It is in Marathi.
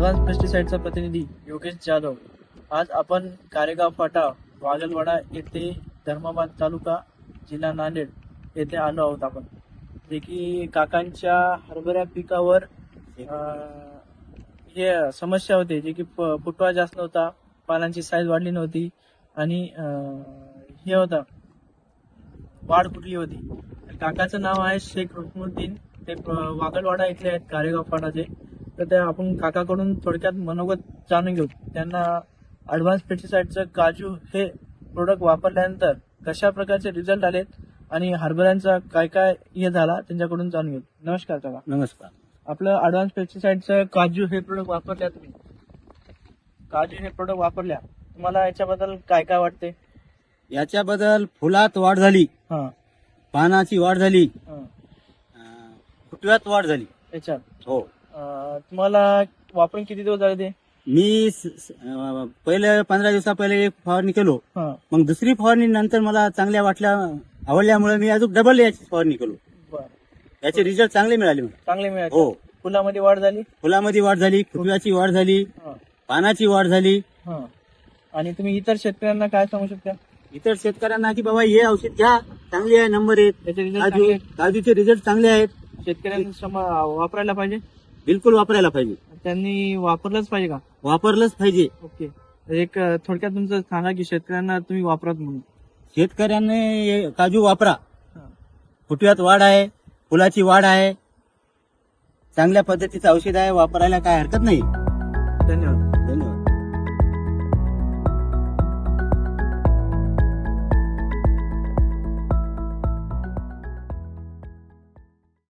ऍडव्हान्स पेस्टिसाईडचा प्रतिनिधी योगेश जाधव. आज आपण कारेगाव फाटा वागलवाडा येथे धर्माबाद तालुका जिल्हा नांदेड येथे आलो आहोत आपण. जे की काकांच्या हरभऱ्या पिकावर हे समस्या होते जे की फुटवा जास्त नव्हता पानांची साईज वाढली नव्हती आणि हे होतं वाढ कुठली होती. काकाचं नाव आहे शेख रुकमुद्दीन ते वागलवाडा इथले आहेत कारेगाव फाटाचे. तर ते आपण काकाकडून थोडक्यात मनोगत जाणून घेऊ. त्यांना ऍडव्हान्स पेस्टिसाइडचं काजू हे प्रोडक्ट वापरल्यानंतर कशा प्रकारचे रिझल्ट आलेत आणि हरभऱ्यांचा काय काय हे झाला त्यांच्याकडून जाणून घेऊ. नमस्कार काका. नमस्कार. आपलं ऍडव्हान्स पेस्टिसाइडचं काजू हे प्रोडक्ट वापरल्या तुम्ही? काजू हे प्रोडक्ट वापरल्या. तुम्हाला याच्याबद्दल काय काय वाटते? याच्याबद्दल फुलात वाढ झाली. हा. पानाची वाढ झाली. हा. फुटव्यात वाढ झाली. याच्यात? हो. तुम्हाला वापरून किती दिवस झाले ते? मी स- स- अं, पहिले पंधरा दिवसा पहिले एक फवारणी केलो. हा. मग दुसरी फवारणी नंतर मला चांगल्या वाटल्या आवडल्यामुळे मी अजून डबल याची फवारणी केलो. बर. याचे रिझल्ट चांगले मिळाले मला. चांगले मिळाले. हो. फुलामध्ये वाढ झाली? फुलामध्ये वाढ झाली फुटव्याची वाढ झाली हा. पानाची वाढ झाली. हा. आणि तुम्ही इतर शेतकऱ्यांना काय सांगू शकता? इतर शेतकऱ्यांना की बाबा हे औषध घ्या चांगली आहे नंबर एक त्याचे रिझल्ट काजू काजूचे रिझल्ट चांगले आहेत. शेतकऱ्यांनी वापरायला पाहिजे. बिलकुल वापरायला पाहिजे. त्यांनी वापरलंच पाहिजे का? वापरलंच पाहिजे. ओके. एक अं, थोडक्यात तुमचं सांगा की शेतकऱ्यांना तुम्ही वापरात म्हणून. शेतकऱ्यांनी काजू वापरा. हा. फुटव्यात वाढ आहे फुलाची वाढ आहे. चांगल्या पद्धतीचं औषध आहे वापरायला काय हरकत नाही. धन्यवाद.